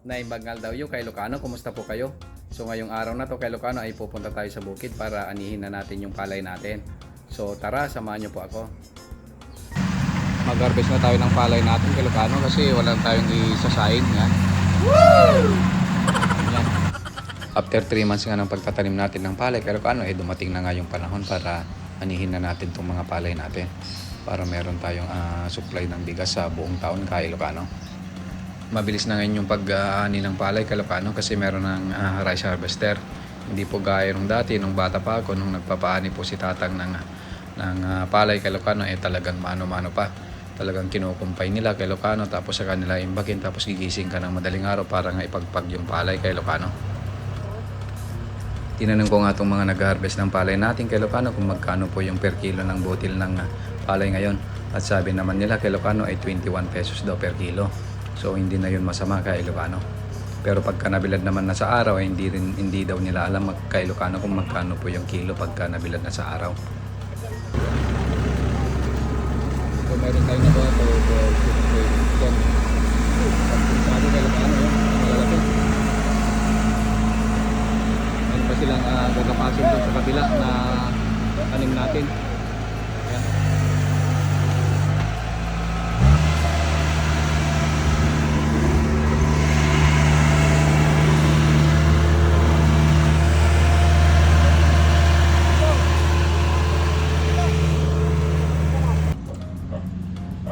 Nay Bagnal daw yung kay Lucano. Kumusta po kayo? So ngayong araw na to kay Lucano ay pupunta tayo sa bukid para anihin na natin yung palay natin. So tara, samahan niyo po ako. Mag-harvest na tayo ng palay natin kay Lucano kasi wala tayong isasahin. Yan. Yan. After 3 months nga ng pagtatanim natin ng palay kay Lucano, eh dumating na nga yung panahon para anihin na natin itong mga palay natin para meron tayong ah, supply ng bigas sa buong taon kay Lucano mabilis na ngayon yung pag-aani ng palay kalokano kasi meron ng ah, rice harvester. Hindi po gaya nung dati, nung bata pa ako, nung nagpapaani po si tatang ng, ng ah, palay kalokano, eh talagang mano-mano pa. Talagang kinukumpay nila kay Locano tapos sa kanila imbakin tapos gigising ka ng madaling araw para nga ipagpag yung palay kay Locano. Tinanong ko nga itong mga nag-harvest ng palay natin kay Locano kung magkano po yung per kilo ng butil ng ah, palay ngayon. At sabi naman nila kay Locano ay 21 pesos daw per kilo. So hindi na yun masama kay Ilocano. Pero pagka nabilad naman na sa araw, hindi, rin, hindi daw nila alam mag, kay Ilocano kung magkano po yung kilo pagka nabilad na sa araw. So meron tayo na ba ito? Ito, Sabi kay Ilocano yun. Meron pa silang uh, gagapasin doon sa kabila na tanim natin.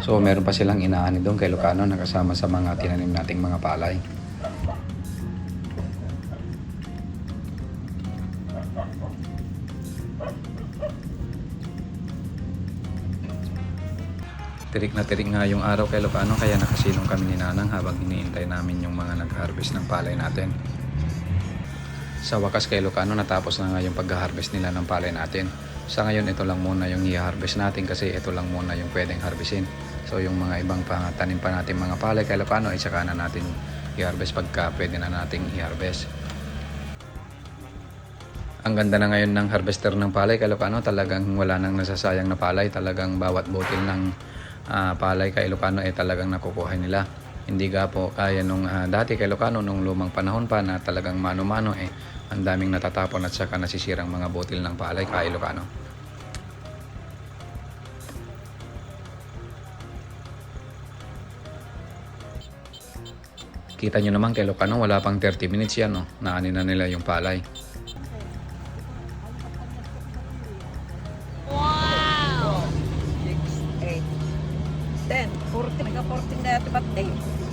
So meron pa silang inaani doon kay Lucano na kasama sa mga tinanim nating mga palay. Tirik na tirik nga yung araw kay Lucano kaya nakasilong kami ni Nanang habang iniintay namin yung mga nag-harvest ng palay natin. Sa wakas kay Lucano natapos na nga yung pag-harvest nila ng palay natin. Sa ngayon ito lang muna yung i-harvest natin kasi ito lang muna yung pwedeng harvestin. So yung mga ibang pangatanim pa natin mga palay kay Lucano ay saka na natin i-harvest pagka pwede na nating i-harvest. Ang ganda na ngayon ng harvester ng palay kay Lucano talagang wala nang nasasayang na palay. Talagang bawat botil ng ah, palay kay Lucano ay talagang nakukuha nila. Hindi ga po kaya nung ah, dati kay Lucano nung lumang panahon pa na talagang mano-mano eh ang daming natatapon at saka nasisirang mga botil ng palay kay Lucano. Kita nyo naman kay Lucano, wala pang 30 minutes yan, no? Naanin na nila yung palay. birthday, nagka 14 na birthday.